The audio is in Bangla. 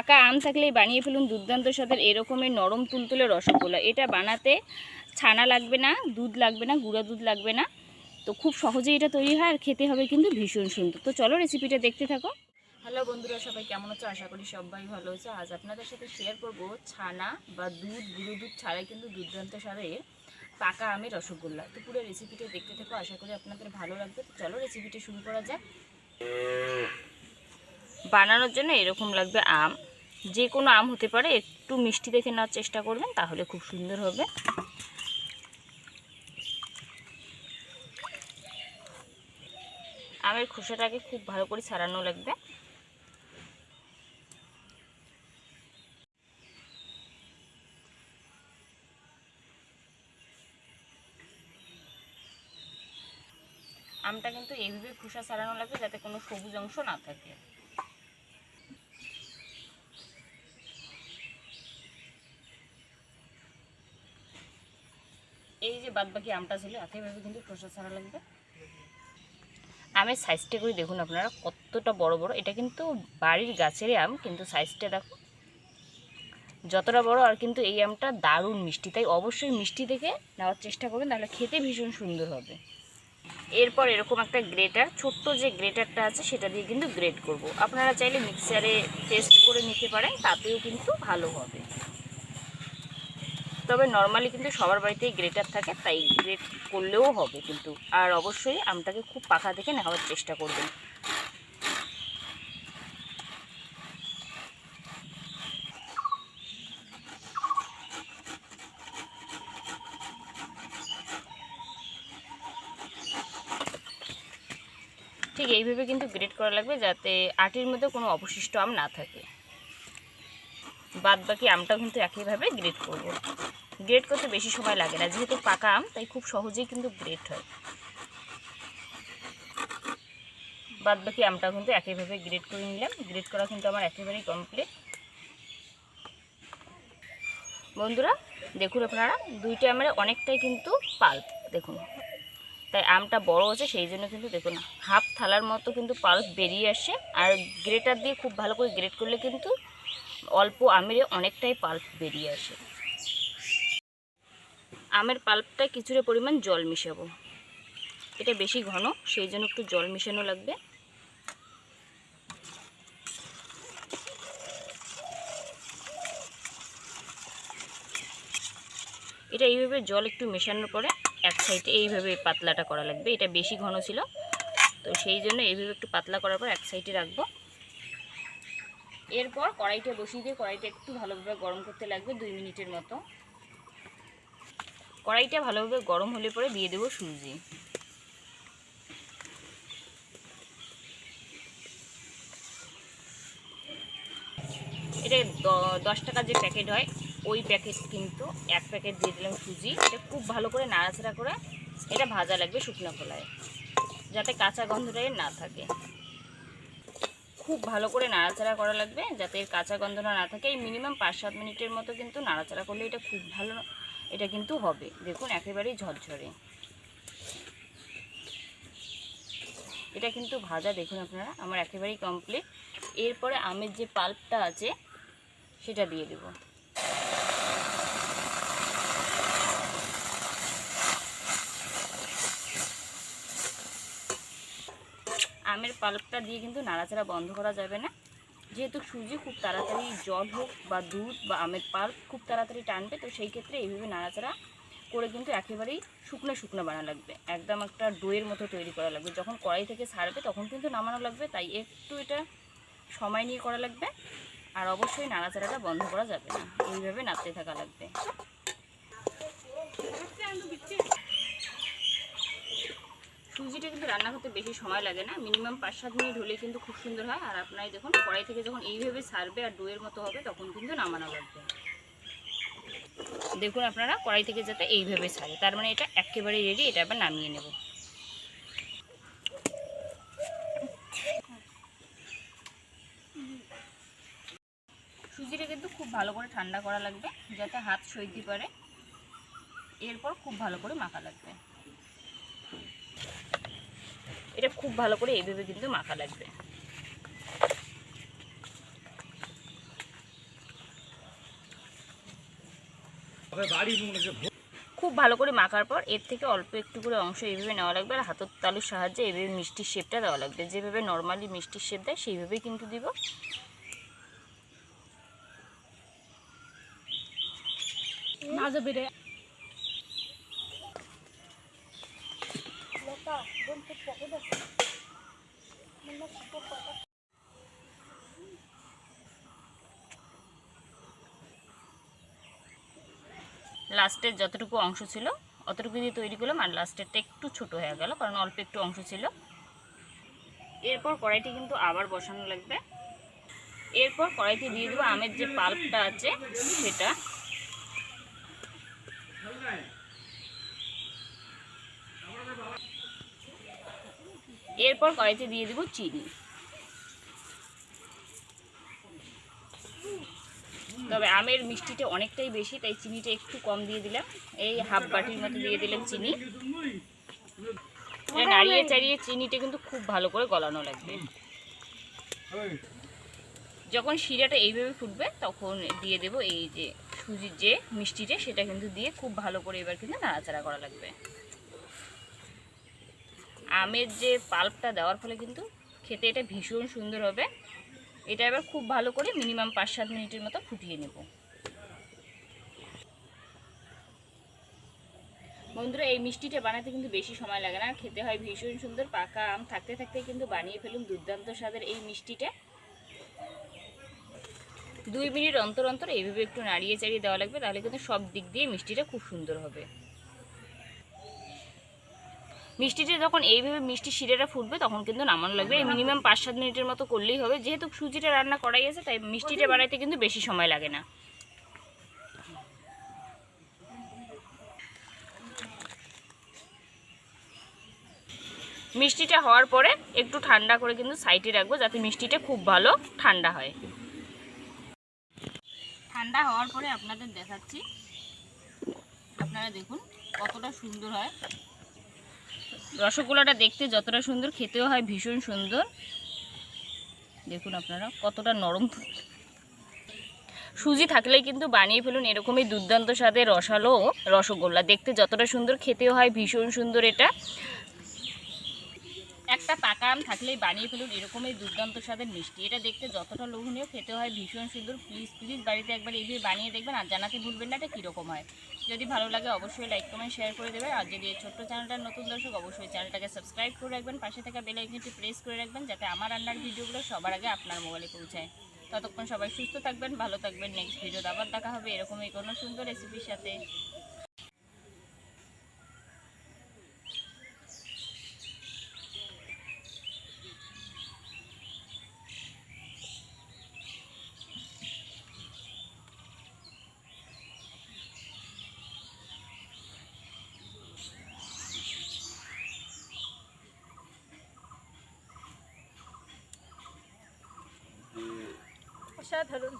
পাকা আম থাকলেই বানিয়ে ফেলুন দুর্দান্ত স্বাদের এরকমের নরম তুলতুলে রসগোল্লা। এটা বানাতে ছানা লাগবে না, দুধ লাগবে না, গুঁড়া দুধ লাগবে না। তো খুব সহজেই এটা তৈরি হয় আর খেতে হবে কিন্তু ভীষণ সুন্দর। তো চলো রেসিপিটা দেখতে থাকো। হ্যালো বন্ধুরা, সবাই কেমন আছো? আশা করি সবাই ভালো আছে। আজ আপনাদের সাথে শেয়ার করব ছানা বা দুধ, গুঁড়ো দুধ ছাড়াই কিন্তু দুর্দান্ত স্বাদের পাকা আমের রসগোল্লা। তো পুরো রেসিপিটা দেখতে থাকো, আশা করি আপনাদের ভালো লাগবে। তো চলো রেসিপিটা শুরু করা যাক। বানানোর জন্য এরকম লাগবে আম। যে কোনো আম হতে পারে, একটু মিষ্টি দেখে নেওয়ার চেষ্টা করবেন, তাহলে খুব সুন্দর হবে। আমের খোসাটাকে খুব ভালো করে ছাড়ানো লাগবে। আমটা কিন্তু এইভাবে খোসা ছাড়ানো লাগবে যাতে কোনো সবুজ অংশ না থাকে। এই যে বাদ বাকি আমটা ছিল একইভাবে কিন্তু খোসা ছাড়া লাগবে। আমের সাইজটা করে দেখুন আপনারা, কতটা বড় বড়। এটা কিন্তু বাড়ির গাছেরই আম, কিন্তু সাইজটা দেখো। যতটা বড়, আর কিন্তু এই আমটা দারুণ মিষ্টি। তাই অবশ্যই মিষ্টি দেখে নেওয়ার চেষ্টা করবেন তাহলে খেতে ভীষণ সুন্দর হবে। এরপর এরকম একটা গ্রেটার ছোট্ট যে গ্রেটারটা আছে, সেটা দিয়ে কিন্তু গ্রেট করব। আপনারা চাইলে মিক্সারে টেস্ট করে নিতে পারেন, তাতেও কিন্তু ভালো হবে। তবে নর্মালি কিন্তু সবার বাড়িতেই গ্রেটার থাকে, তাই গ্রেট করলেও হবে কিন্তু। আর অবশ্যই আমটাকে খুব পাখা থেকে নেওয়ার চেষ্টা করবেন। ঠিক এইভাবে কিন্তু গ্রেট করা লাগবে যাতে আটির মধ্যে কোনো অবশিষ্ট আম না থাকে। বাদ বাকি আমটাও কিন্তু একইভাবে গ্রেট করব। গ্রেট করতে বেশি সময় লাগে না। যেহেতু পাকা আম, তাই খুব সহজেই কিন্তু গ্রেট হয়। বাদ বাকি আমটাও কিন্তু একইভাবে গ্রেট করে নিলাম। গ্রেট করা কিন্তু আমার একেবারেই কমপ্লিট বন্ধুরা, দেখুন আপনারা, দুইটা আমের অনেকটাই কিন্তু পাল্প দেখুন। তাই আমটা বড় আছে সেই জন্য কিন্তু দেখুন হাফ থালার মতো কিন্তু পাল্প বেরিয়ে আসে আর গ্রেটার দিয়ে খুব ভালো করে গ্রেট করলে কিন্তু অল্প আমের অনেকটাই পাল্প বেরিয়ে আসে। আমের পাল্পটায় কিছুটা পরিমাণ জল মিশাবো। এটা বেশি ঘন, সেই জন্য একটু জল মিশানো লাগবে। এটা এইভাবে জল একটু মেশানোর পরে এক সাইডে এইভাবে পাতলাটা করা লাগবে। এটা বেশি ঘন ছিল, তো সেই জন্য এইভাবে একটু পাতলা করার পর এক সাইডে রাখব। এরপর কড়াইটা বসিয়ে দিয়ে কড়াইটা একটু ভালোভাবে গরম করতে লাগবে দুই মিনিটের মতো। কড়াইটা ভালোভাবে গরম হলে পরে দিয়ে দেবো সুজি। এটা দশ টাকার যে প্যাকেট হয়, ওই প্যাকেট কিন্তু এক প্যাকেট দিয়ে দিলাম সুজি। এটা খুব ভালো করে নাড়াচাড়া করে এটা ভাজা লাগবে শুকনো খোলায়, যাতে কাঁচা গন্ধটা না থাকে। খুব ভালো করে নাড়াচাড়া করা লাগবে, যাতে এর কাঁচা গন্ধটা না থাকে। এই মিনিমাম পাঁচ সাত মিনিটের মতো কিন্তু নাড়াচাড়া করলে এটা খুব ভালো এটা কিন্তু হবে। দেখুন, একেবারেই ঝরঝরে। এটা কিন্তু ভাজা, দেখুন আপনারা, আমার একেবারেই কমপ্লিট এরপরে আমের যে পাল্পটা আছে, সেটা দিয়ে দেবো। আমের পাল্পটা দিয়ে কিন্তু নাড়াচাড়া বন্ধ করা যাবে না। যেহেতু সুজি খুব তাড়াতাড়ি জল হোক বা দুধ বা আমের পাল্প খুব তাড়াতাড়ি টানবে, তো সেই ক্ষেত্রে এইভাবে নাড়াচাড়া করে কিন্তু একেবারেই শুকনো শুকনো বানা লাগবে। একদম একটা ডোয়ের মতো তৈরি করা লাগবে। যখন কড়াই থেকে ছাড়বে তখন কিন্তু নামানো লাগবে, তাই একটু এটা সময় নিয়ে করা লাগবে। আর অবশ্যই নাড়াচাড়াটা বন্ধ করা যাবে না। এইভাবে নাড়তে থাকা লাগবে সুজিটা কিন্তু রান্না করতে বেশি সময় লাগে না। মিনিমাম পাঁচ সাত মিনিট হলে কিন্তু খুব সুন্দর হয়। আর আপনারা দেখুন, কড়াই থেকে যখন এইভাবে সারবে আর ডোয়ের মতো হবে, তখন কিন্তু নামানো লাগবে। দেখুন আপনারা, কড়াই থেকে যাতে এইভাবে সারে। তার মানে এটা একেবারে রেডি এটা আবার নামিয়ে নেব। সুজিটা কিন্তু খুব ভালো করে ঠান্ডা করা লাগবে, যাতে হাত সইতে পারে। এরপর খুব ভালো করে মাখা লাগবে। এটা খুব ভালো করে এইভাবে কিন্তু মাখা লাগবে। খুব ভালো করে মাখার পর এর থেকে অল্প একটু করে অংশ এইভাবে নেওয়া লাগবে আর হাতের তালুর সাহায্যে এইভাবে মিষ্টির শেপটা দেওয়া লাগবে। যেভাবে নর্মালি মিষ্টির শেপ দেয় সেইভাবে কিন্তু দিব। মাঝে বেড়ে লাস্টের যতটুকু অংশ ছিল, অতটুকু দিয়ে তৈরি করলাম, আর লাস্টেরটা একটু ছোট হয়ে গেল, কারণ অল্প একটু অংশ ছিল। এরপর কড়াইটি কিন্তু আবার বসানো লাগবে। এরপর কড়াইতে দিয়ে দেবো আমের যে পাল্পটা আছে, সেটা। এরপর কড়াইতে দিয়ে দেবো চিনি। তবে আমের মিষ্টিটা অনেকটাই বেশি, তাই চিনিটা একটু কম দিয়ে দিলাম। এই হাফ বাটির মতো দিয়ে দিলাম চিনি। নাড়িয়ে চাড়িয়ে চিনিটা কিন্তু খুব ভালো করে গলানো লাগবে। যখন শিরাটা এইভাবে ফুটবে, তখন দিয়ে দেব এই যে সুজির যে মিষ্টিটা, সেটা কিন্তু দিয়ে খুব ভালো করে এবার কিন্তু নাড়াচাড়া করা লাগবে। আমের যে পাল্পটা দেওয়ার ফলে কিন্তু খেতে এটা ভীষণ সুন্দর হবে। এটা এবার খুব ভালো করে মিনিমাম পাঁচ সাত মিনিটের মতো ফুটিয়ে নেব। বন্ধুরা, এই মিষ্টিটা বানাতে কিন্তু বেশি সময় লাগে না। খেতে হয় ভীষণ সুন্দর, পাকা আম থাকতে থাকতে কিন্তু বানিয়ে ফেলুন দুর্দান্ত স্বাদের এই মিষ্টিটা। দুই মিনিট অন্তর অন্তর এইভাবে একটু নাড়িয়ে চাড়িয়ে দেওয়া লাগবে, তাহলে কিন্তু সব দিক দিয়ে মিষ্টিটা খুব সুন্দর হবে। মিষ্টিটা যখন এইভাবে মিষ্টি শিরাটা ফুটবে, তখন কিন্তু নামানো লাগবে। এই মিনিমাম পাঁচ সাত মিনিটের মতো করলেই হবে। যেহেতু সুজিটা রান্না করাই আছে, তাই মিষ্টিটা বানাইতে কিন্তু বেশি সময় লাগে না। মিষ্টিটা হওয়ার পরে একটু ঠান্ডা করে কিন্তু সাইডে রাখব, যাতে মিষ্টিটা খুব ভালো ঠান্ডা হয়। ঠান্ডা হওয়ার পরে আপনাদের দেখাচ্ছি। আপনারা দেখুন কতটা সুন্দর হয়। রসগোল্লাটা দেখতে যতটা সুন্দর, খেতেও হয় ভীষণ সুন্দর। দেখুন আপনারা, কতটা নরম। সুজি থাকলেই কিন্তু বানিয়ে ফেলুন এরকমই দুর্দান্ত স্বাদে রসালো রসগোল্লা। দেখতে যতটা সুন্দর, খেতেও হয় ভীষণ সুন্দর এটা। একটা পাকা আম থাকলেই বানিয়ে ফেলুন, এরকমই দুর্দান্ত স্বাদের মিষ্টি। এটা দেখতে যতটা লোভনীয়, খেতে হয় ভীষণ সুন্দর। প্লিজ প্লিজ বাড়িতে একবার এইভাবে বানিয়ে দেখবেন আর জানাতে ভুলবেন না এটা কীরকম হয়। যদি ভালো লাগে অবশ্যই লাইক কমেন্ট শেয়ার করে দেবেন। আর যদি এই ছোট্ট চ্যানেলটার নতুন দর্শক, অবশ্যই চ্যানেলটাকে সাবস্ক্রাইব করে রাখবেন। পাশে থাকা বেল আইকনটি প্রেস করে রাখবেন যাতে আমার রান্নার ভিডিওগুলো সবার আগে আপনার মোবাইলে পৌঁছায়। ততক্ষণ সবাই সুস্থ থাকবেন, ভালো থাকবেন। নেক্সট ভিডিও আবার দেখা হবে এরকমই কোনো সুন্দর রেসিপির সাথে। आशा धरून